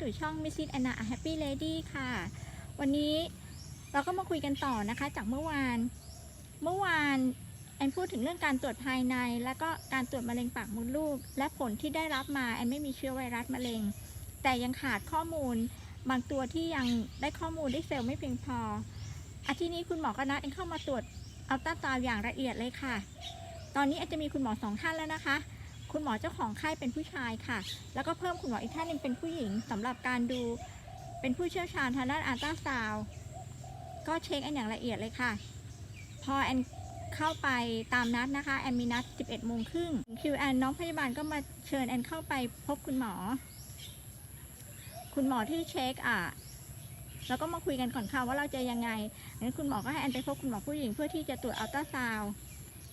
สู่ช่อง Mrs. Anna A Happy Lady ค่ะ วันนี้เราก็มาคุยกันต่อนะคะ จากเมื่อวาน เมื่อวานแอนพูดถึงเรื่องการตรวจภายใน แล้วก็การตรวจมะเร็งปากมดลูก และผลที่ได้รับมาแอนไม่มีเชื้อไวรัสมะเร็ง แต่ยังขาดข้อมูล บางตัวที่ยังได้ข้อมูลได้เซลล์ไม่เพียงพออาทิตย์นี้คุณหมอก็นัดแอนเข้ามาตรวจอัลตราซาวอย่างละเอียดเลยค่ะ ตอนนี้แอนจะมีคุณหมอสองท่านแล้วนะคะ คุณหมอเจ้าของไข้เป็นผู้ชายค่ะ แล้วก็เพิ่มคุณหมออีกท่านหนึงเป็นผู้หญิงสำหรับการดูเป็นผู้เชี่ยวชาญทางด้านอัลตราซาวด์ก็เช็คแอนอย่างละเอียดเลยค่ะ พอแอนเข้าไปตามนัดนะคะ แอนมีนัด 11โมงครึ่งคิวแอนน้องพยาบาลก็มาเชิญแอนเข้าไปพบคุณหมอ คุณหมอที่เช็คอะแล้วก็มาคุยกันก่อนค่ะว่าเราจะยังไงงั้นคุณหมอก็ให้แอนไปพบคุณหมอผู้หญิงเพื่อที่จะตรวจอัลตราซาวด์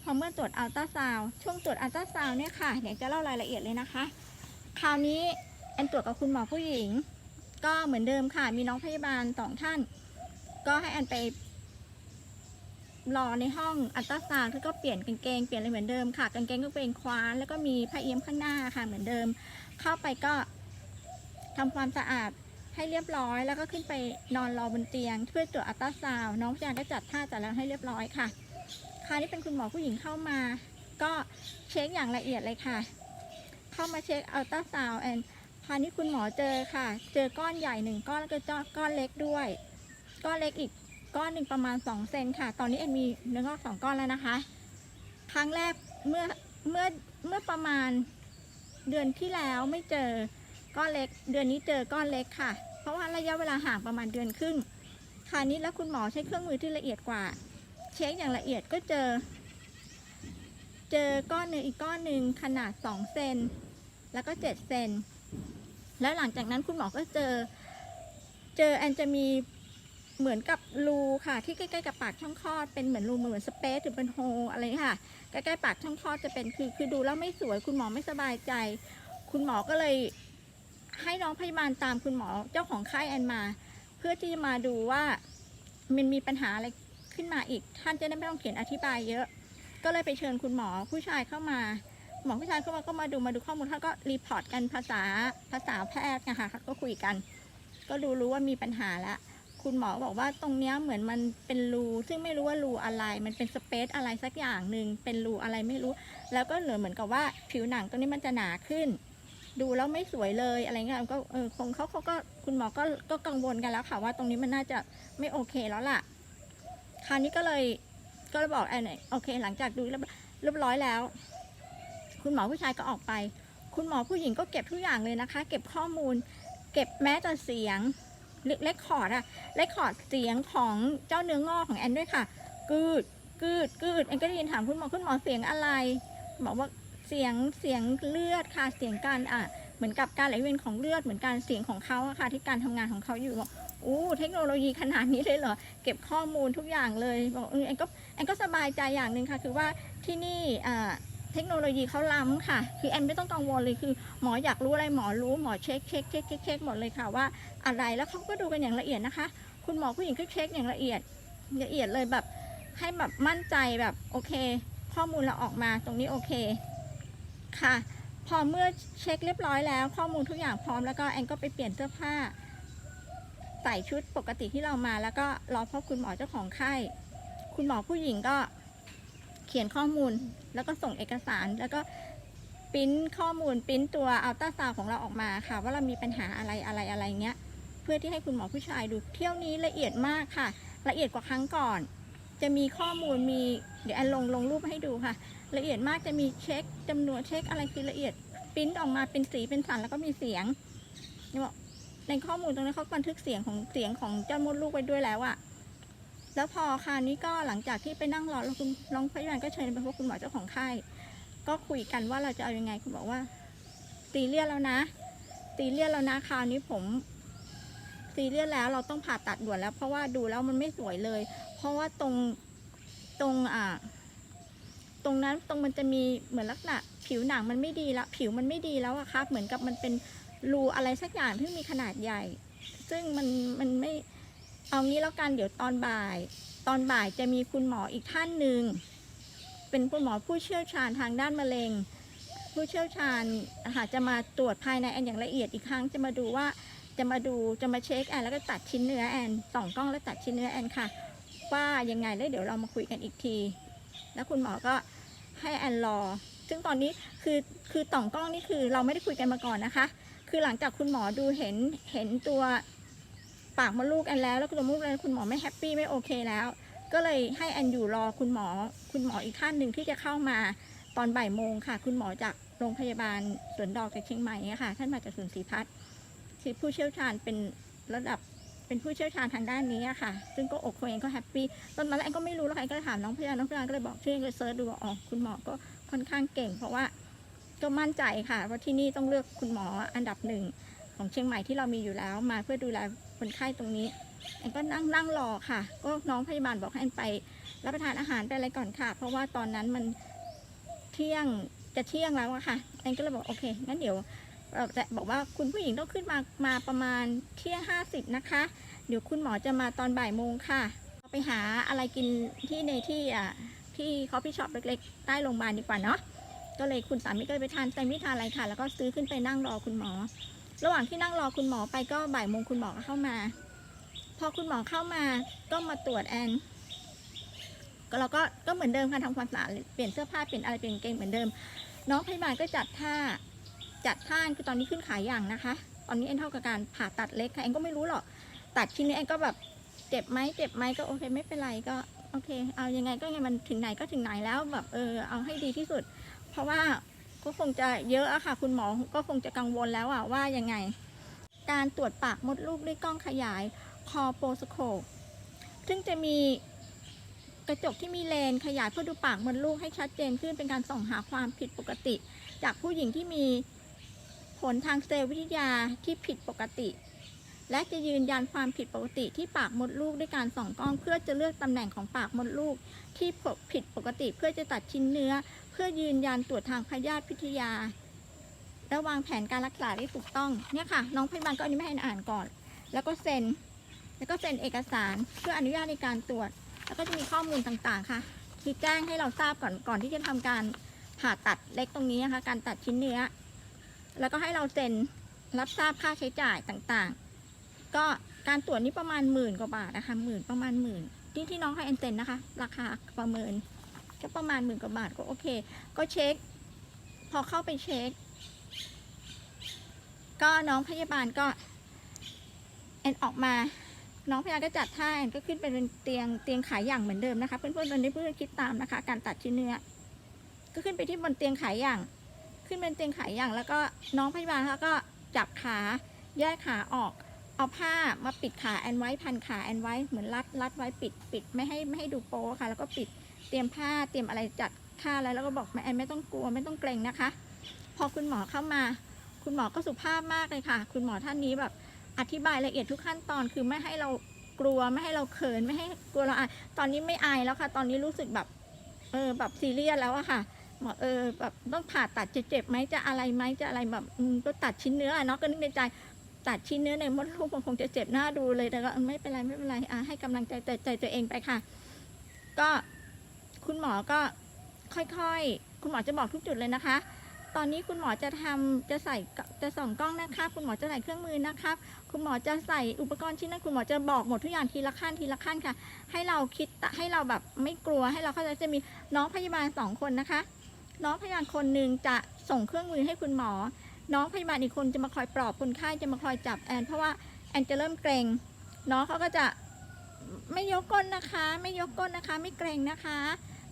พอเมื่อตรวจอัลตราซาวด์ช่วงตรวจอัลตราซาวด์เนี่ยค่ะเดี๋ยวจะเล่ารายละเอียดเลยนะคะ คราวนี้แอนตรวจกับคุณหมอผู้หญิง ก็เหมือนเดิมค่ะ มีน้องพยาบาลสองท่าน ก็ให้แอนไปรอในห้องอัลตราซาวด์แล้วก็เปลี่ยนกางเกงเปลี่ยนอะไรเหมือนเดิมค่ะกางเกงก็เป็นคว้านแล้วก็มีผ้าเอี้ยมข้างหน้าค่ะเหมือนเดิม เข้าไปก็ทำความสะอาดให้เรียบร้อย แล้วก็ขึ้นไปนอนรอบนเตียงเพื่อตรวจอัลตราซาวด์น้องพยาบาลก็จัดท่าจัดแล้วให้เรียบร้อยค่ะาวนี้เป็นคุณหมอผู้หญิงเข้ามา ก็เช็คอย่างละเอียดเลยค่ะ เข้ามาเช็คอัลตราซาวด์แอนคราวนี้คุณหมอเจอค่ะ เจอก้อนใหญ่หนึ่งก้อนแล้วก็ก้อนเล็กด้วย ก้อนเล็กอีกก้อนหนึ่งประมาณ2เซนค่ะ ตอนนี้เอ็นมีเนื้องอกสองก้อนแล้วนะคะ ครั้งแรกเมื่อเมื่อเมื่อประมาณเดือนที่แล้วไม่เจอก้อนเล็ก เดือนนี้เจอก้อนเล็กค่ะ เพราะว่าระยะเวลาห่างประมาณเดือนครึ่งคราวนี้แล้วคุณหมอใช้เครื่องมือที่ละเอียดกว่า เช็คอย่างละเอียดก็เจอ เจอก้อนหนึ่งอีกก้อนหนึ่งขนาด 2 เซนแล้วก็ 7 เซนแล้วหลังจากนั้นคุณหมอก็เจอ เจอแอนจะมีเหมือนกับรูค่ะ ที่ใกล้ๆกับปากช่องคลอดเป็นเหมือนรูเหมือนสเปซหรือเป็นโฮอะไรค่ะ ใกล้ๆปากช่องคลอดจะเป็นคือคือดูแล้วไม่สวยคุณหมอไม่สบายใจ คุณหมอก็เลยให้น้องพยาบาลตามคุณหมอเจ้าของไข้แอนมา เพื่อที่จะมาดูว่ามันมีปัญหาอะไร ขึ้นมาอีก ท่านจะได้ไม่ต้องเขียนอธิบายเยอะ ก็เลยไปเชิญคุณหมอผู้ชายเข้ามา หมอผู้ชายเข้ามาก็มาดูมาดูข้อมูลท่านก็รีพอร์ตกันภาษาภาษาแพทย์นะคะก็คุยกัน ก็ดูรู้ว่ามีปัญหาแล้วคุณหมอบอกว่าตรงเนี้ยเหมือนมันเป็นรูซึ่งไม่รู้ว่ารูอะไร มันเป็นสเปซอะไรสักอย่างหนึ่งเป็นรูอะไรไม่รู้ แล้วก็เหลือเหมือนกับว่าผิวหนังตรงนี้มันจะหนาขึ้น ดูแล้วไม่สวยเลยอะไรเงี้ยก็เออคงเขาเขาก็คุณหมอก็ก็กังวลกันแล้วค่ะว่าตรงนี้มันน่าจะไม่โอเคแล้วล่ะ คราวนี้ก็เลยก็เลยบอกแอนโอเค หลังจากดูเรียบร้อยแล้ว คุณหมอผู้ชายก็ออกไป คุณหมอผู้หญิงก็เก็บทุกอย่างเลยนะคะ เก็บข้อมูล เก็บแม้แต่เสียงเลคคอร์ดอะเลคคอร์ดเสียงของเจ้าเนื้องอกของแอนด้วยค่ะกืดกืดกืดแอนก็ได้ยินถามคุณหมอคุณหมอเสียงอะไร บอกว่าเสียงเสียงเลือดค่ะเสียงการอะเหมือนกับการไหลเวียนของเลือดเหมือนการเสียงของเขาอะค่ะที่การทำงานของเขาอยู่บ อกอู้เทคโนโลยีขนาดนี้เลยเหรอ เก็บข้อมูลทุกอย่างเลยบอกเออแอนก็แอนก็สบายใจอย่างหนึ่งค่ะ คือว่าที่นี่อ่าเทคโนโลยีเขาล้ำค่ะ คือแอนไม่ต้องกังวลเลย คือหมออยากรู้อะไรหมอรู้หมอเช็คเช็คเช็คเช็คเช็คหมดเลยค่ะว่าอะไร แล้วเขาก็ดูกันอย่างละเอียดนะคะ คุณหมอผู้หญิงก็เช็คอย่างละเอียดละเอียดเลยแบบให้แบบมั่นใจแบบโอเค ข้อมูลเราออกมาตรงนี้โอเคค่ะ พอเมื่อเช็คเรียบร้อยแล้ว ข้อมูลทุกอย่างพร้อมแล้วก็แอนก็ไปเปลี่ยนเสื้อผ้า ใส่ชุดปกติที่เรามา แล้วก็รอพบคุณหมอเจ้าของไข้ คุณหมอผู้หญิงก็เขียนข้อมูล แล้วก็ส่งเอกสาร แล้วก็ปิ้นข้อมูลปิ้นตัวอัลตราซาวของเราออกมาค่ะ ว่าเรามีปัญหาอะไรอะไรอะไรเงี้ย เพื่อที่ให้คุณหมอผู้ชายดูเที่ยวนี้ละเอียดมากค่ะ ละเอียดกว่าครั้งก่อน จะมีข้อมูลมีเดี๋ยวแอนลงลงรูปให้ดูค่ะ ละเอียดมากจะมีเช็คจำนวนเช็คอะไรคือละเอียดปิ้นออกมาเป็นสีเป็นสันแล้วก็มีเสียงเนี่ยบอก ในข้อมูลตรงนี้เขาบันทึกเสียงของเสียงของเจ้ามดลูกไว้ด้วยแล้วอะแล้วพอคราวนี้ก็หลังจากที่ไปนั่งรอคุณน้องพยาบาลก็เชิญไปพบคุณหมอเจ้าของไข้ก็คุยกันว่าเราจะเอายังไงคุณบอกว่า ตีเลียดแล้วนะ ตีเลียดแล้วนะคราวนี้ผมตีเลียดแล้วเราต้องผ่าตัดด่วนแล้ว เพราะว่าดูแล้วมันไม่สวยเลย เพราะว่าตรงตรงอ่าตรงนั้นตรงมันจะมีเหมือนลักษณะ ผิวหนังมันไม่ดีแล้ว ผิวมันไม่ดีแล้วอะครับ เหมือนกับมันเป็น รูอะไรสักอย่างที่มีขนาดใหญ่ ซึ่งมันมันไม่เอางี้แล้วกันเดี๋ยวตอนบ่าย ตอนบ่ายจะมีคุณหมออีกท่านหนึ่งเป็นคุณหมอผู้เชี่ยวชาญทางด้านมะเร็ง ผู้เชี่ยวชาญอาจจะมาตรวจภายในแอนอย่างละเอียดอีกครั้งจะมาดูว่าจะมาดูจะมาเช็คแอนแล้วก็ตัดชิ้นเนื้อแอนส่องกล้องแล้วตัดชิ้นเนื้อแอนค่ะ ว่ายังไงแล้วเดี๋ยวเรามาคุยกันอีกที แล้วคุณหมอก็ให้แอนรอ ซึ่งตอนนี้คือคือต่องกล้องนี่คือเราไม่ได้คุยกันมาก่อนนะคะ คือหลังจากคุณหมอดูเห็นเห็นตัวปากมดลูกแอนแล้วแล้วตัวมดลูกแอนคุณหมอไม่แฮปปี้ไม่โอเคแล้ว ก็เลยให้แอนอยู่รอคุณหมอ คุณหมออีกท่านหนึ่งที่จะเข้ามาตอนบ่ายโมงค่ะ คุณหมอจากโรงพยาบาลสวนดอกจากเชียงใหม่ค่ะ ท่านมาจากศูนศรีพัฒน์คือผู้เชี่ยวชาญเป็นระดับเป็นผู้เชี่ยวชาญทางด้านนี้ค่ะ ซึ่งก็อกตัวเองก็แฮปปี้ ตอนนั้นแอนก็ไม่รู้แล้วแอนก็เลยถามน้องพยาน้องพยาก็เลยบอกช่วยเลยเซิร์ชดูว่าอ๋อคุณหมอก็ค่อนข้างเก่ง เพราะว่า ก็มั่นใจค่ะว่าที่นี่ต้องเลือกคุณหมออันดับหนึ่งของเชียงใหม่ที่เรามีอยู่แล้วมาเพื่อดูแลคนไข้ตรงนี้แอนก็นั่งนั่งรอค่ะ ก็น้องพยาบาลบอกให้แอนไปรับประทานอาหารไปอะไรก่อนค่ะ เพราะว่าตอนนั้นมันเที่ยงจะเที่ยงแล้วอะค่ะแอนก็เลยบอกโอเคงั้นเดี๋ยวเอ่อแต่บอกว่าคุณผู้หญิงต้องขึ้นมามาประมาณเที่ยงห้าสิบนะคะ เดี๋ยวคุณหมอจะมาตอนบ่ายโมงค่ะ ไปหาอะไรกินที่ในที่อะที่คอฟฟี่ช็อปเล็กๆใต้โรงพยาบาลดีกว่าเนาะ ก็เลยคุณสามีก็เลยไปทานแซนด์วิทานอะไรค่ะ แล้วก็ซื้อขึ้นไปนั่งรอคุณหมอ ระหว่างที่นั่งรอคุณหมอไปก็บ่ายโมงคุณหมอก็เข้ามา พอคุณหมอเข้ามาก็มาตรวจแอนก็เราก็ก็เหมือนเดิมค่ะทำความสะอาดเปลี่ยนเสื้อผ้าเปลี่ยนอะไรเปลี่ยนเกงเหมือนเดิม น้องพยาบาลก็จัดท่าจัดท่าคือตอนนี้ขึ้นขายอย่างนะคะ ตอนนี้แอนเท่ากับการผ่าตัดเล็กค่ะแอนก็ไม่รู้หรอกตัดชิ้นนี้แอนก็แบบเจ็บไหมเจ็บไหมก็โอเคไม่เป็นไรก็โอเค เอายังไงก็ยังไงมันถึงไหนก็ถึงไหนแล้วแบบเออเอาให้ดีที่สุด เพราะว่าก็คงจะเยอะอะค่ะ คุณหมอก็คงจะกังวลแล้วอะว่ายังไง การตรวจปากมดลูกด้วยกล้องขยายคอโปสโคปซึ่งจะมีกระจกที่มีเลนขยายเพื่อดูปากมดลูกให้ชัดเจนขึ้นเป็นการส่องหาความผิดปกติ จากผู้หญิงที่มีผลทางเซลล์วิทยาที่ผิดปกติ และจะยืนยันความผิดปกติที่ปากมดลูกด้วยการส่องกล้อง เพื่อจะเลือกตำแหน่งของปากมดลูกที่ผิดปกติเพื่อจะตัดชิ้นเนื้อ พื่อยืนยันตรวจทางพยาธิพิทยา และวางแผนการรักษาได้ถูกต้องเนี่ยค่ะ น้องพยาบาลก็อันนี้ไม่ให้อ่านก่อน แล้วก็เซ็น แล้วก็เซ็นเอกสารเพื่ออนุญาตในการตรวจ แล้วก็จะมีข้อมูลต่างๆ ค่ะคือแจ้งให้เราทราบก่อนก่อนที่จะทำการผ่าตัดเล็กตรงนี้นะคะ การตัดชิ้นเนื้อ แล้วก็ให้เราเซ็นรับทราบค่าใช้จ่ายต่างๆ ก็การตรวจนี้ประมาณหมื่นกว่าบาทนะคะหมื่นประมาณหมื่นที่ที่น้องให้แอนเซ็นนะคะ ราคาประเมิน ก็ประมาณหมื่นกว่าบาทก็โอเค ก็เช็ค พอเข้าไปเช็ค ก็น้องพยาบาลก็แอนออกมา น้องพยาบาลก็จัดท่าแอนก็ขึ้นไปเป็นเตียงเตียงขายอย่างเหมือนเดิมนะคะ เพื่อนๆตอนนี้เพื่อนคิดตามนะคะ การตัดชิ้นเนื้อ ก็ขึ้นไปที่บนเตียงขายอย่าง ขึ้นเป็นเตียงขายอย่าง แล้วก็น้องพยาบาลเขาก็จับขาแยกขาออกเอาผ้ามาปิดขาแอนไว้พันขาแอนไว้เหมือนรัดรัดไว้ปิดปิดไม่ให้ไม่ให้ดูโป๊ค่ะ แล้วก็ปิด เตรียมผ้าเตรียมอะไรจัดค่าอะไรแล้วก็บอกแม่แอนไม่ต้องกลัวไม่ต้องเกรงนะคะ พอคุณหมอเข้ามา คุณหมอก็สุภาพมากเลยค่ะ คุณหมอท่านนี้แบบอธิบายละเอียดทุกขั้นตอนคือไม่ให้เรากลัวไม่ให้เราเขินไม่ให้กลัวเราอายตอนนี้ไม่อายแล้วค่ะ ตอนนี้รู้สึกแบบเออแบบซีเรียสแล้วอะค่ะหมอเออแบบต้องผ่าตัดจะเจ็บไหมจะอะไรไหมจะอะไรแบบอืมก็ตัดชิ้นเนื้อเนาะก็นึกในใจตัดชิ้นเนื้อในมดลูกมันคงจะเจ็บหน้าดูเลยแต่ก็ไม่เป็นไรไม่เป็นไรอะให้กำลังใจใจใจตัวเองไปค่ะ ก็ คุณหมอก็ค่อยๆ คุณหมอจะบอกทุกจุดเลยนะคะ ตอนนี้คุณหมอจะทำจะใส่จะส่องกล้องนะคะ คุณหมอจะใส่เครื่องมือนะครับคุณหมอจะใส่อุปกรณ์ชิ้นนั้นคุณหมอจะบอกหมดทุกอย่างทีละขั้นทีละขั้นค่ะ ให้เราคิดให้เราแบบไม่กลัวให้เราเข้าใจจะมีน้องพยาบาลสองคนนะคะ น้องพยาบาลคนหนึ่งจะส่งเครื่องมือให้คุณหมอ น้องพยาบาลอีกคนจะมาคอยปลอบคนไข้จะมาคอยจับแอนเพราะว่าแอนจะเริ่มเกรงน้องเขาก็จะไม่ยกก้นนะคะ ไม่ยกก้นนะคะ ไม่เกรงนะคะ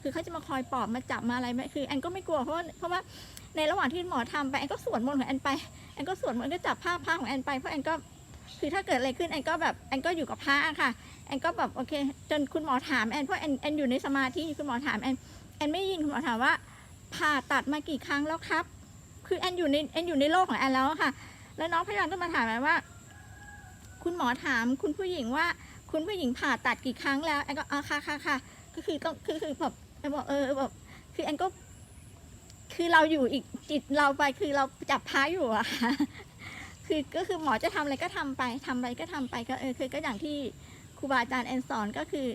คือเขาจะมาคอยปอบมาจับมาอะไรไหมคือแอนก็ไม่กลัวเพราะว่าเพราะว่าในระหว่างที่หมอทำไปแอนก็สวดมนต์ของแอนไปแอนก็สวดมนต์ก็จับผ้าผ้าของแอนไปเพราะแอนก็คือถ้าเกิดอะไรขึ้นแอนก็แบบแอนก็อยู่กับพระค่ะแอนก็แบบโอเค จนคุณหมอถามแอนเพราะแอนแอนอยู่ในสมาธิคุณหมอถามแอนแอนไม่ยินคุณหมอถามว่า ผ่าตัดมากี่ครั้งแล้วครับ คือแอนอยู่ในแอนอยู่ในโลกของแอนแล้วค่ะ แล้วน้องพยาบาลก็มาถามแอนว่า คุณหมอถามคุณผู้หญิงว่า คุณผู้หญิงผ่าตัดกี่ครั้งแล้วแอนก็อ่าค่ะค่ะค่ะก็คือต้องคือคือแบบ แอนบอกเออแบบคือแอนก็ คือเราอยู่อีกจิตเราไปคือเราจับพาอยู่อะค่ะคือก็คือหมอจะทำอะไรก็ทำไปทำอะไรก็ทำไปก็เออคือก็อย่างที่ครูบาอาจารย์แอนสอนก็คือ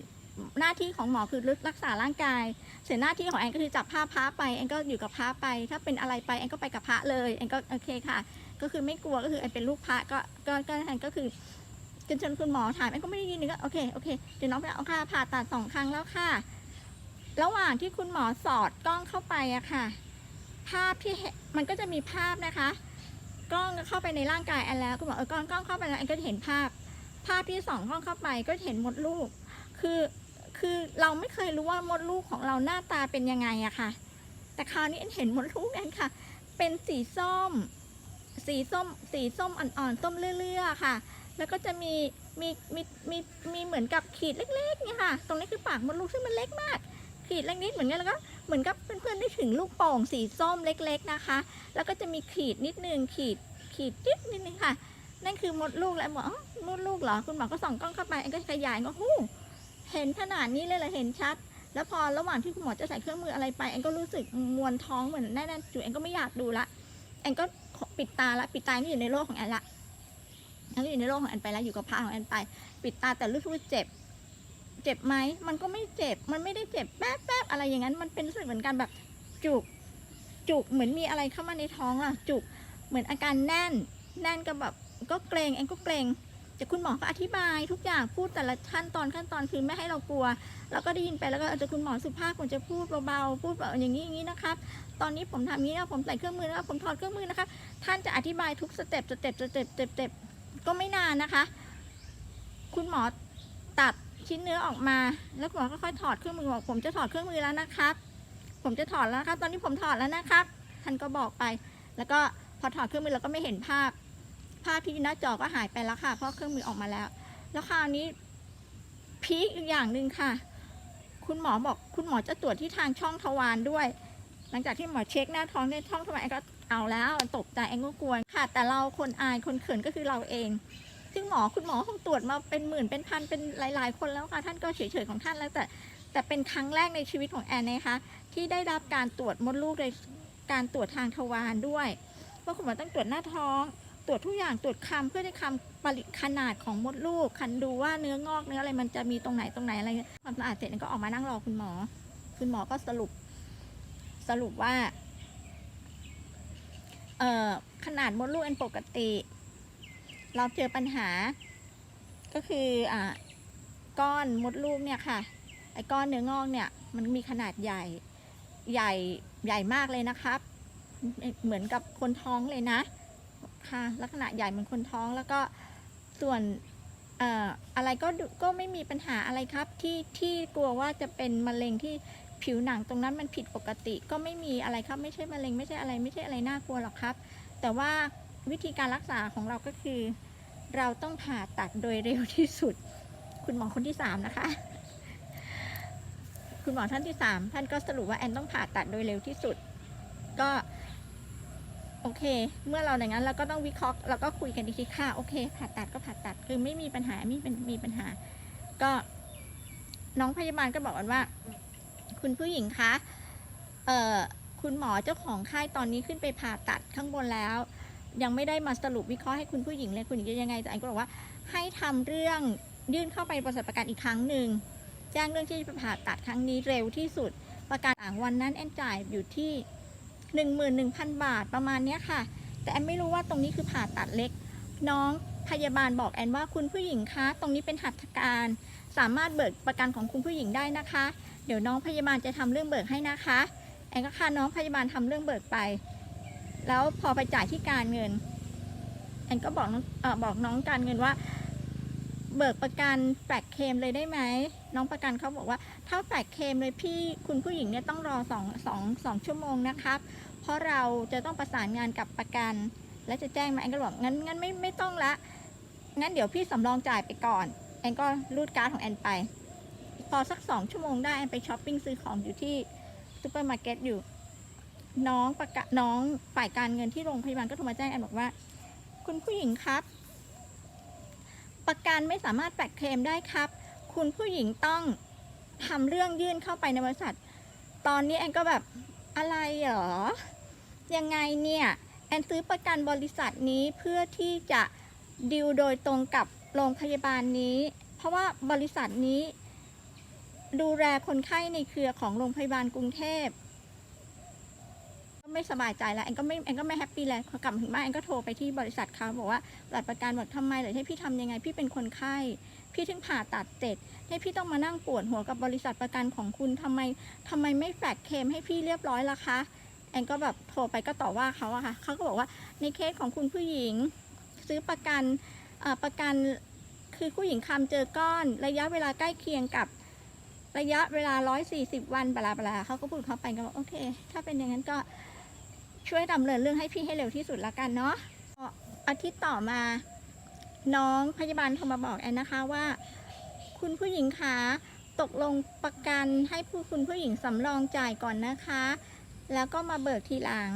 หน้าที่ของหมอคือรักษาร่างกายส่วนหน้าที่ของแอนก็คือจับผ้าพระไปแอนก็อยู่กับพระไป ถ้าเป็นอะไรไปแอนก็ไปกับพระเลยแอนก็โอเคค่ะ ก็คือไม่กลัวก็คือแอนเป็นลูกพระก็ก็ก็แอนก็คือจนจนคุณหมอถามแอนก็ไม่ได้ยินกก็โอเคโอเคเดี๋ยวน้องไปเอาค่าผ่าตัดสองครั้งแล้วค่ะ ระหว่างที่คุณหมอสอดกล้องเข้าไปอะค่ะ ภาพที่มันก็จะมีภาพนะคะ กล้องเข้าไปในร่างกายแอนแล้วคุณหมอเออกล้องกล้องเข้าไปแล้วแอนก็เห็นภาพ ภาพที่สองกล้องเข้าไปก็เห็นมดลูก คือคือเราไม่เคยรู้ว่ามดลูกของเราหน้าตาเป็นยังไงอะค่ะ แต่คราวนี้แอนเห็นมดลูกแอนค่ะ เป็นสีส้ม สีส้ม สีส้มอ่อนๆส้มเลื่อยๆค่ะ แล้วก็จะมีมีมีมีมีเหมือนกับขีดเล็กๆเนี่ยค่ะ ตรงนี้คือปากมดลูกซึ่งมันเล็กมาก ขีดเล็กนิดเหมือนกันแล้วก็เหมือนกับเพื่อนๆได้ถึงลูกโป่งสีส้มเล็กๆนะคะ แล้วก็จะมีขีดนิดนึงขีดขีดจิ๊บนิดนึงค่ะ นั่นคือมดลูกแล้วบอกอ๋อมดลูกเหรอคุณหมอก็ส่องกล้องเข้าไปแอนก็ขยายก็หู้เห็นขนาดนี้เลยเหรอเห็นชัด แล้วพอระหว่างที่คุณหมอจะใส่เครื่องมืออะไรไปแอนก็รู้สึกมวนท้องเหมือนแน่นๆจุแอนก็ไม่อยากดูละแอนก็ปิดตาละปิดตาไม่อยู่ในโลกของแอนละแอนก็อยู่ในโลกของแอนไปแล้วอยู่กับพระของแอนไป ปิดตาแต่รู้สึกว่าเจ็บ เจ็บไหมมันก็ไม่เจ็บ มันไม่ได้เจ็บแป๊บแป๊บอะไรอย่างนั้น มันเป็นรู้สึกเหมือนกันแบบจุก จุกเหมือนมีอะไรเข้ามาในท้องอะจุก เหมือนอาการแน่น แน่นก็แบบก็เกรงแอนก็เกรงแต่คุณหมอก็อธิบายทุกอย่างพูดแต่ละขั้นตอนขั้นตอนคือไม่ให้เรากลัว เราก็ได้ยินไปแล้วก็อาจจะคุณหมอสุภาพผมจะพูดเบาๆพูดแบบอย่างนี้อย่างนี้นะครับ ตอนนี้ผมทำอย่านี้นะผมใส่เครื่องมือนะผมถอดเครื่องมือนะคะท่านจะอธิบายทุกสเต็ปสเต็ปสเต็ปสเต็ปสเต็ปก็ไม่นานนะคะ คุณหมอตัด ชิ้นเนื้อออกมา แล้วคุณหมอก็ค่อยถอดเครื่องมือบอกผมจะถอดเครื่องมือแล้วนะครับ ผมจะถอดแล้วนะครับ ตอนนี้ผมถอดแล้วนะครับ ท่านก็บอกไป แล้วก็พอถอดเครื่องมือเราก็ไม่เห็นภาพ ภาพที่อยู่หน้าจอก็หายไปแล้วค่ะ เพราะเครื่องมือออกมาแล้ว แล้วคราวนี้พีคอีกอย่างหนึ่งค่ะ คุณหมอบอกคุณหมอจะตรวจที่ทางช่องทวารด้วย หลังจากที่หมอเช็คหน้าท้องในช่องทวารก็เอาแล้วตกใจแอนก็กลัวค่ะ แต่เราคนอายคนเขินก็คือเราเอง ซึ่งหมอคุณหมอคงตรวจมาเป็นหมื่นเป็นพันเป็นหลาย ๆ คนแล้วค่ะท่านก็เฉยๆของท่านแล้วแต่แต่เป็นครั้งแรกในชีวิตของแอนนะคะที่ได้รับการตรวจมดลูกในการตรวจทางทวารด้วยเพราคุณหมอต้องตรวจหน้าท้อง ตรวจทุกอย่างตรวจคำเพื่อที่คำปริขนาดของมดลูก คันดูว่าเนื้องอกเนื้ออะไรมันจะมีตรงไหนตรงไหนอะไรความสะอาดเสร็จก็ออกมานั่งรอคุณหมอ คุณหมอก็สรุป สรุปว่า เอ่อขนาดมดลูกเป็นปกติ เราเจอปัญหา ก็คืออ่าก้อนมดลูกเนี่ยค่ะ ไอ้ก้อนเนื้องอกเนี่ยมันมีขนาดใหญ่ใหญ่ใหญ่มากเลยนะครับ เหมือนกับคนท้องเลยนะค่ะลักษณะใหญ่เหมือนคนท้องแล้วก็ส่วนอะไรก็ก็ไม่มีปัญหาอะไรครับที่ที่กลัวว่าจะเป็นมะเร็งที่ผิวหนังตรงนั้นมันผิดปกติ ก็ไม่มีอะไรครับไม่ใช่มะเร็งไม่ใช่อะไรไม่ใช่อะไรน่ากลัวหรอกครับ แต่ว่าวิธีการรักษาของเราก็คือ เราต้องผ่าตัดโดยเร็วที่สุด คุณหมอคนที่สามนะคะ คุณหมอท่านที่สามท่านก็สรุปว่าแอนต้องผ่าตัดโดยเร็วที่สุด ก็โอเค เมื่อเราอย่างนั้นเราก็ต้องวิเคราะห์เราก็คุยกันอีทีค่ะโอเค ผ่าตัดก็ผ่าตัดคือไม่มีปัญหาไม่เป็นมีปัญหา ก็น้องพยาบาลก็บอกกันว่า คุณผู้หญิงคะเอ่อคุณหมอเจ้าของค่ายตอนนี้ขึ้นไปผ่าตัดข้างบนแล้ว ยังไม่ได้มาสรุปวิเคราะห์ให้คุณผู้หญิงเลยคุณหญิงจะยังไงแต่อันก็บอกว่าให้ทำเรื่องยื่นเข้าไปบริษัทประกันอีกครั้งหนึ่งแจ้งเรื่องที่จะผ่าตัดครั้งนี้เร็วที่สุด ประกันอ่างวันนั้นแอนจ่ายอยู่ที่ 11,000 บาทประมาณนี้ค่ะ แต่แอนไม่รู้ว่าตรงนี้คือผ่าตัดเล็ก น้องพยาบาลบอกแอนว่าคุณผู้หญิงคะ ตรงนี้เป็นหัตถการ สามารถเบิกประกันของคุณผู้หญิงได้นะคะ เดี๋ยวน้องพยาบาลจะทำเรื่องเบิกให้นะคะ แอนก็ค่าน้องพยาบาลทำเรื่องเบิกไป แล้วพอไปจ่ายที่การเงินแอนก็บอกน้องอบอกน้องการเงินว่า เบิกประกันแฟลกเคมเลยได้ไหมน้องประกันเขาบอกว่า ถ้าแฟลกเคมเลยพี่คุณผู้หญิงเนี่ยต้องรอสองสองสองชั่วโมงนะครับ เพราะเราจะต้องประสานงานกับประกัน และจะแจ้งมาแอนก็บอกงั้นงั้นไม่ไม่ต้องละงั้นเดี๋ยวพี่สำรองจ่ายไปก่อนแอนก็รูดการ์ดของแอนไป พอสักสองชั่วโมงได้แอนไปช้อปปิ้งซื้อของอยู่ที่ซูเปอร์มาร์เก็ตอยู่ น้องประกาน้องฝ่ายการเงินที่โรงพยาบาลก็โทรมาแจ้งแอนบอกว่า คุณผู้หญิงครับ ประกันไม่สามารถแปลกเคลมได้ครับ คุณผู้หญิงต้องทำเรื่องยื่นเข้าไปในบริษัท ตอนนี้แอนก็แบบอะไรเหรอ ยังไงเนี่ย แอนซื้อประกันบริษัทนี้เพื่อที่จะดิวโดยตรงกับโรงพยาบาลนี้ เพราะว่าบริษัทนี้ ดูแลคนไข้ในเครือของโรงพยาบาลกรุงเทพ ไม่สบายใจแล้วแอนก็ไม่แอนก็ไม่แฮปปี้แล้วพอกลับถึงบ้านแอนก็โทรไปที่บริษัทเขาบอกว่าบริษัทประกันบอกทำไมหรือให้พี่ทำยังไงพี่เป็นคนไข้พี่ถึงผ่าตัดเสร็จให้พี่ต้องมานั่งปวดหัวกับบริษัทประกันของคุณทำไมทำไมไม่แฟกเคมให้พี่เรียบร้อยล่ะคะแอนก็แบบโทรไปก็ต่อว่าเขาอะค่ะเขาก็บอกว่าในเคสของคุณผู้หญิง ซื้อประกันประกันคือผู้หญิงคำเจอก้อน ระยะเวลาใกล้เคียงกับระยะเวลา 140 วันบลาบลาเขาก็พูดเขาไปก็บอกโอเค ถ้าเป็นอย่างนั้นก็ ช่วยดำเนินเรื่องให้พี่ให้เร็วที่สุดละกันเนาะอาทิตย์ต่อมา น้องพยาบาลโทรมาบอกแอนนะคะว่า คุณผู้หญิงคะตกลงประกันให้ผู้คุณผู้หญิงสำรองจ่ายก่อนนะคะ แล้วก็มาเบิกทีหลัง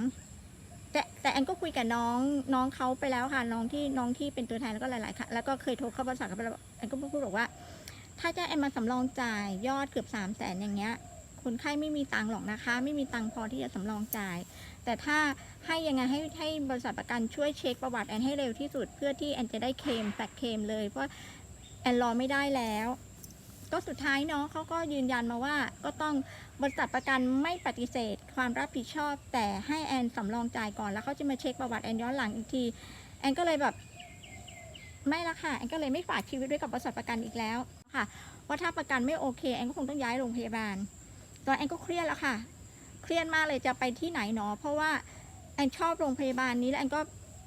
แต่แต่แอนก็คุยกับน้องน้องเขาไปแล้วค่ะน้องที่น้องที่เป็นตัวแทนแล้วก็หลายๆค่ะแล้วก็เคยโทรเข้าบริษัทกันไปแล้วแอนก็พูดบอกว่า ถ้าจะแอนมาสำรองจ่ายยอดเกือบสามแสนอย่างเงี้ยคนไข้ไม่มีตังค์หรอกนะคะ ไม่มีตังค์พอที่จะสำรองจ่าย แต่ถ้าให้ยังไงให้ให้บริษัทประกันช่วยเช็คประวัติแอนให้เร็วที่สุด เพื่อที่แอนจะได้เคลมแฟกเคลมเลยเพราะแอนรอไม่ได้แล้ว ก็สุดท้ายเนาะเขาก็ยืนยันมาว่า ก็ต้องบริษัทประกันไม่ปฏิเสธ ความรับผิดชอบ แต่ให้แอนสำรองจ่ายก่อนแล้วเขาจะมาเช็คประวัติแอนย้อนหลังอีกทีแอนก็เลยแบบไม่ละค่ะแอนก็เลยไม่ฝากชีวิตไว้กับบริษัทประกันอีกแล้วค่ะว่าถ้าประกันไม่โอเคแอนก็คงต้องย้ายโรงพยาบาลตอนแอนก็เครียดแล้วค่ะ เครียดมากเลยจะไปที่ไหนเนาะเพราะว่าแอนชอบโรงพยาบาลนี้แล้วแอนก็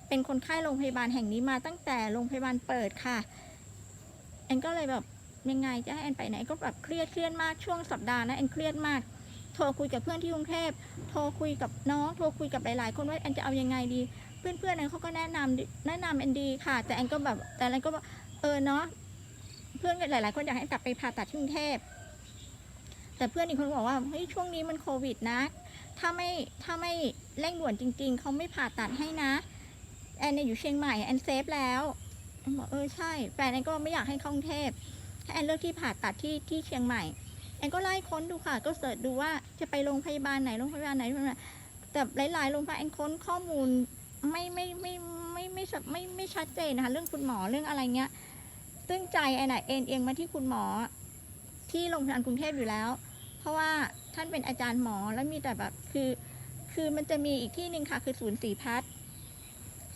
เป็นคนไข้โรงพยาบาลแห่งนี้มาตั้งแต่โรงพยาบาลเปิดค่ะแอนก็เลยแบบยังไงจะให้แอนไปไหนก็แบบเครียดเครียดมากช่วงสัปดาห์นะแอนเครียดมาก โทรคุยกับเพื่อนที่กรุงเทพโทรคุยกับน้องโทรคุยกับหลายๆคนว่าแอนจะเอายังไงดี เพื่อนๆแอนเขาก็แนะนำดิแนะนำแอนดีค่ะ แต่แอนก็แบบแต่แอนก็เออเนาะเพื่อนหลายๆ คนอยากให้กลับไปผ่าตัดที่กรุงเทพ แต่เพื่อนอีกคนบอกว่าเฮ้ยช่วงนี้มันโควิดนะ ถ้าไม่ถ้าไม่เร่งด่วนจริง ๆเขาไม่ผ่าตัดให้นะ แอนเนี่ยอยู่เชียงใหม่แอนเซฟแล้วบอกเออใช่แฟนแอนก็ไม่อยากให้กรุงเทพแอนเลือกที่ผ่าตัดที่ที่เชียงใหม่แอนก็ไล่ค้นดูค่ะ ก็เสิร์ชดูว่าจะไปโรงพยาบาลไหนโรงพยาบาลไหนแต่หลายๆโรงพยาบาลแอนค้นข้อมูลไม่ไม่ไม่ไม่ไม่ไม่ไม่ชัดเจนนะคะ เรื่องคุณหมอเรื่องอะไรเงี้ยซึ่งใจแอนอะเอ็นเอียงมาที่คุณหมอที่โรงพยาบาลกรุงเทพอยู่แล้ว เพราะว่าท่านเป็นอาจารย์หมอแล้วมีแต่แบบคือ คือมันจะมีอีกที่หนึ่งค่ะ คือศูนย์สีพัฒ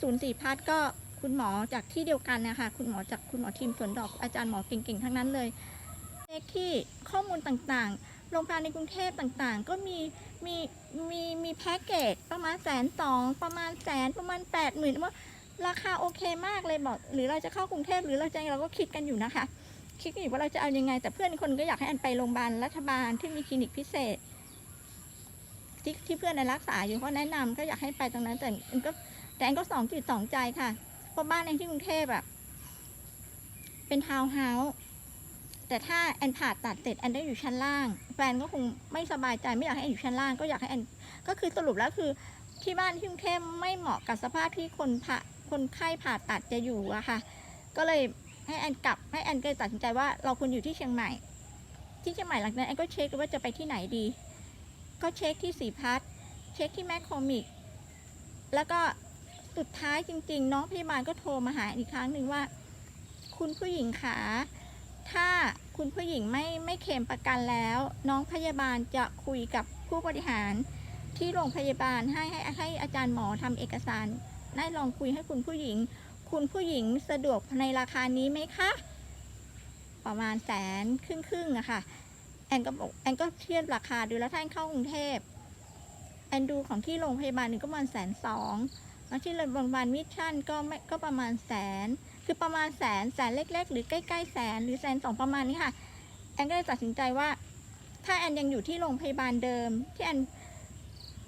ศูนย์สีพัฒก็คุณหมอจากที่เดียวกันนะคะคุณหมอจากคุณหมอทีมสวนดอกอาจารย์หมอเก่งๆทั้งนั้นเลยเลขที่ข้อมูลต่างๆ โรงพยาบาลในกรุงเทพต่างๆ ก็มีมีมีมีแพ็กเกจประมาณแสนสองประมาณแสนประมาณแปดหมื่นว่าราคาโอเคมากเลยบอก หรือเราจะเข้ากรุงเทพหรือเราจะเราก็คิดกันอยู่นะคะ คิดอยู่ว่าเราจะเอายังไง แต่เพื่อนคนก็อยากให้อันไปโรงพยาบาลรัฐบาลที่มีคลินิกพิเศษ ที่ที่เพื่อนอันรักษาอยู่ก็แนะนำก็อยากให้ไปตรงนั้น แต่อันก็แต่อันก็สองจิตสองใจค่ะเพราะบ้านแอนที่กรุงเทพอะเป็นทาวน์เฮาส์แต่ถ้าแอนผ่าตัดเสร็จแอนได้อยู่ชั้นล่าง แฟนก็คงไม่สบายใจไม่อยากให้แอนอยู่ชั้นล่างก็อยากให้แอนก็คือสรุปแล้วคือที่บ้านที่กรุงเทพไม่เหมาะกับสภาพที่คนผ่าคนไข้ผ่าตัดจะอยู่อะค่ะ ก็เลย ให้แอนกลับให้แอนก็เลยตัดสินใจว่าเราควรอยู่ที่เชียงใหม่ ที่เชียงใหม่หลังจากนั้นแอนก็เช็คดูว่าจะไปที่ไหนดี ก็เช็คที่สีพัทเช็คที่แมคโครมิกแล้วก็สุดท้ายจริง ๆ น้องพยาบาลก็โทรมาหาอีกครั้งหนึ่งว่า คุณผู้หญิงขาถ้าคุณผู้หญิงไม่ไม่เคลมประกันแล้ว น้องพยาบาลจะคุยกับผู้บริหารที่โรงพยาบาลให้ให้ให้อาจารย์หมอทำเอกสารได้ลองคุยให้คุณผู้หญิง คุณผู้หญิงสะดวกในราคานี้ไหมคะ ประมาณแสนครึ่งครึ่งๆอะค่ะ แอนก็บอกแอนก็เทียบราคาดูแล้วถ้านเข้ากรุงเทพแอนดูของที่โรงพยาบาลหนึ่งก็ประมาณแสนสองแล้วที่โรงพยาบาลมิชชั่นก็ไม่ก็ประมาณแสน คือประมาณแสนแสนเล็ก ๆ หรือใกล้ๆแสนหรือแสนสองประมาณนี้ค่ะ แอนก็เลยตัดสินใจว่า ถ้าแอนยังอยู่ที่โรงพยาบาลเดิม ที่แอน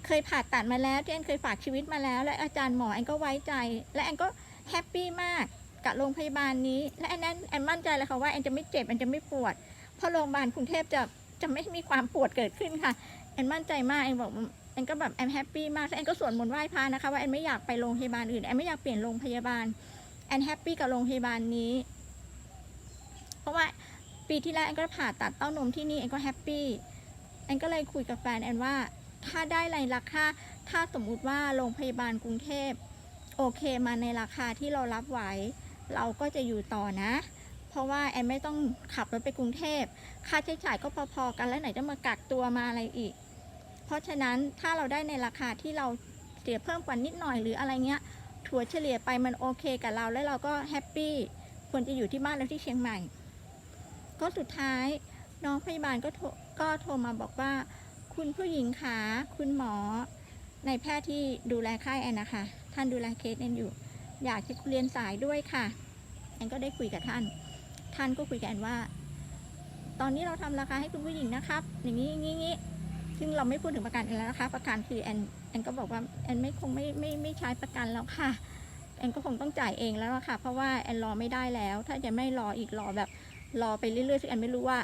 เคยผ่าตัดมาแล้วที่แอนเคยฝากชีวิตมาแล้ว และอาจารย์หมอแอนก็ไว้ใจ และแอนก็ แฮปปี้มากกับโรงพยาบาลนี้ และแอนนั้นแอนมั่นใจเลยค่ะว่าแอนจะไม่เจ็บแอนจะไม่ปวด เพราะโรงพยาบาลกรุงเทพจะจะไม่มีความปวดเกิดขึ้นค่ะแอนมั่นใจมากแอนบอกแอนก็แบบแอนแฮปปี้มากแล้วแอนก็สวดมนต์ไหว้พระนะคะว่าแอนไม่อยากไปโรงพยาบาลอื่นแอนไม่อยากเปลี่ยนโรงพยาบาลแอนแฮปปี้กับโรงพยาบาลนี้ เพราะว่าปีที่แล้วแอนก็ผ่าตัดเต้านมที่นี่แอนก็แฮปปี้แอนก็เลยคุยกับแฟนแอนว่าถ้าได้ในราคาถ้าสมมุติว่าโรงพยาบาลกรุงเทพ โอเคมาในราคาที่เรารับไหวเราก็จะอยู่ต่อนะ เพราะว่าแอนไม่ต้องขับรถไปกรุงเทพ ค่าใช้จ่ายก็พอๆกันแล้วไหนจะมากักตัวมาอะไรอีก เพราะฉะนั้นถ้าเราได้ในราคาที่เราเสียเพิ่มกว่านิดหน่อยหรืออะไรเงี้ยถัวเฉลี่ยไปมันโอเคกับเราแล้วเราก็แฮปปี้ควรจะอยู่ที่บ้านแล้วที่เชียงใหม่ ก็สุดท้ายน้องพยาบาลก็โทรก็โทรมาบอกว่า คุณผู้หญิงขาคุณหมอในแพทย์ที่ดูแลค่ายแอนนะคะ ท่านดูแลเคสแอนอยู่ อยากจะเรียนสายด้วยค่ะแอนก็ได้คุยกับท่าน ท่านก็คุยกับแอนว่า ตอนนี้เราทำราคาให้คุณผู้หญิงนะครับ อย่างนี้อย่างนี้นี้ซึ่งเราไม่พูดถึงประกันแอนแล้วนะคะ ประกันคือแอนแอนก็บอกว่าแอนไม่คงไม่ไม่ไม่ใช้ประกันแล้วค่ะแอนก็คงต้องจ่ายเองแล้วค่ะ เพราะว่าแอนรอไม่ได้แล้ว ถ้าจะไม่รออีกรอแบบรอไปเรื่อยๆซึ่งแอนไม่รู้ว่า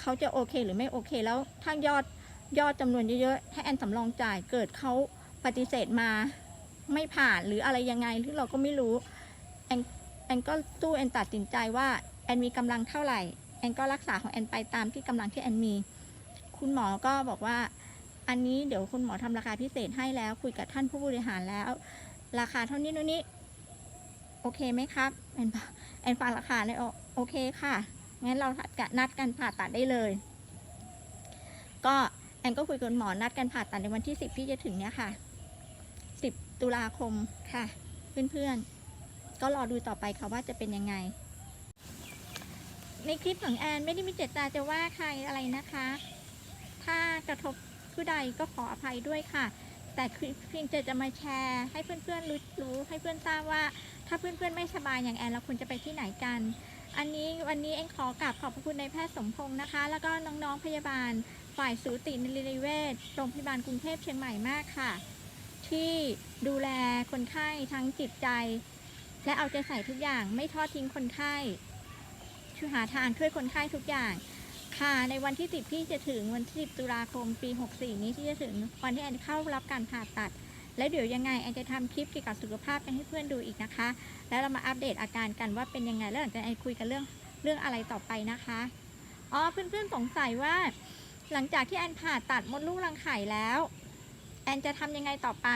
เขาจะโอเคหรือไม่โอเค แล้วถ้ายอดยอดจำนวนเยอะๆให้แอนสำรองจ่ายเกิดเขาปฏิเสธมา ไม่ผ่านหรืออะไรยังไงที่เราก็ไม่รู้แอนแอนก็สู้แอนตัดสินใจว่าแอนมีกำลังเท่าไหร่แอนก็รักษาของแอนไปตามที่กำลังที่แอนมี คุณหมอก็บอกว่า อันนี้เดี๋ยวคุณหมอทำราคาพิเศษให้แล้ว คุยกับท่านผู้บริหารแล้ว ราคาเท่านี้เท่านี้โอเคไหมครับแอนแอนฟังราคาเลยโอเคค่ะงั้นเรานัดกันผ่าตัดได้เลย ก็แอนก็คุยกับหมอนัดกันผ่าตัดในวันที่ 10 ที่จะถึงเนี้ยค่ะ ตุลาคมค่ะ เพื่อนๆ ก็รอดูต่อไปค่ะว่าจะเป็นยังไง ในคลิปของแอนไม่ได้มีเจตนาจะว่าใครอะไรนะคะ ถ้ากระทบผู้ใดก็ขออภัยด้วยค่ะ แต่เพียงจะจะมาแชร์ให้เพื่อนๆรู้รู้ให้เพื่อนทราบว่า ถ้าเพื่อนๆไม่สบายอย่างแอนเราควรจะไปที่ไหนกัน อันนี้วันนี้เองขอกราบขอบพระคุณในายแพทย์สมพงษ์นะคะ แล้วก็น้องๆพยาบาล ฝ่ายสูตินรีเวชโรงพยาบาลกรุงเทพเชียงใหม่มากค่ะ ที่ดูแลคนไข้ทั้งจิตใจ และเอาใจใส่ทุกอย่างไม่ทอดทิ้งคนไข้ช่วยหาทางช่วยคนไข้ทุกอย่าง ค่ะในวันที่ 10 ที่จะถึงวันที่10ตุลาคมปี 64 นี้ที่จะถึงวันที่แอนเข้ารับการผ่าตัด แล้วเดี๋ยวยังไงแอนจะทำคลิปเกี่ยวกับสุขภาพกันให้เพื่อนดูอีกนะคะ แล้วเรามาอัปเดตอาการกันว่าเป็นยังไงแล้วหลังจากแอนคุยกันเรื่องเรื่องอะไรต่อไปนะคะอ๋อเพื่อนๆสงสัยว่า หลังจากที่แอนผ่าตัดมดลูกรังไข่แล้ว อนจะทำยังไงต่อไป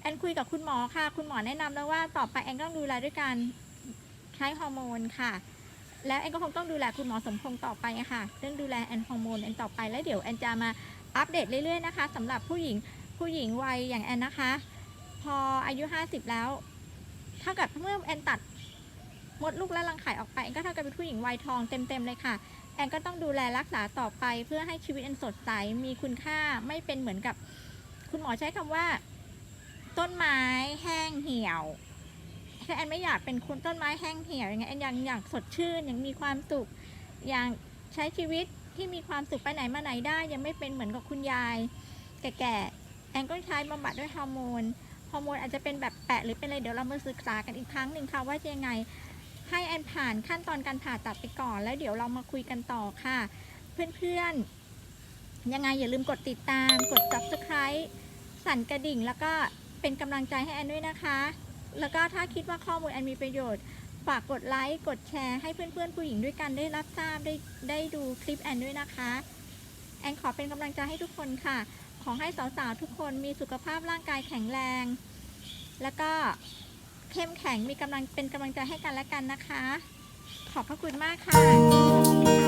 แอนคุยกับคุณหมอค่ะ คุณหมอแนะนำแล้วว่าต่อไปแอนต้องดูแลด้วยการใช้ฮอร์โมนค่ะ แล้วแอนก็คงต้องดูแลคุณหมอสมพงษ์ต่อไปค่ะเรื่องดูแลแอนฮอร์โมนแอนต่อไปแล้วเดี๋ยวแอนจะมาอัปเดตเรื่อยๆนะคะสำหรับผู้หญิงผู้หญิงวัยอย่างแอนนะคะ พออายุ 50 แล้วเท่ากับเมื่อแอนตัดมดลูกและรังไข่ออกไปแอนก็เท่ากับเป็นผู้หญิงวัยทองเต็มๆเลยค่ะแอนก็ต้องดูแลรักษาต่อไป เพื่อให้ชีวิตแอนสดใสมีคุณค่าไม่เป็นเหมือนกับ คุณหมอใช้คำว่า ต้นไม้แห้งเหี่ยวถ้าแอนไม่อยากเป็นคนต้นไม้แห้งเหี่ยวอย่างเงี้ยแอนยังอยากสดชื่นยังมีความสุขอย่างใช้ชีวิตที่มีความสุขไปไหนมาไหนได้ ยังไม่เป็นเหมือนกับคุณยาย แก่ๆแอนก็ใช้บำบัดด้วยฮอร์โมนฮอร์โมนอาจจะเป็นแบบแปะหรือเป็นอะไรเดี๋ยวเรามาศึกษากันอีกครั้งหนึ่งค่ะว่าจะยังไงให้แอนผ่านขั้นตอนการผ่าตัดไปก่อน แล้วเดี๋ยวเรามาคุยกันต่อค่ะ เพื่อนๆ ยังไงอย่าลืมกดติดตาม กด subscribe สั่นกระดิ่ง แล้วก็เป็นกำลังใจให้แอนด้วยนะคะ แล้วก็ถ้าคิดว่าข้อมูลแอนมีประโยชน์ ฝากกดไลค์ กดแชร์ให้เพื่อนๆผู้หญิงด้วยกันได้รับทราบได้ได้ดูคลิปแอนด้วยนะคะ แอนขอเป็นกำลังใจให้ทุกคนค่ะ ขอให้สาวๆทุกคนมีสุขภาพร่างกายแข็งแรง แล้วก็เข้มแข็งมีกำลังเป็นกำลังใจให้กันและกันนะคะ ขอบพระคุณมากค่ะ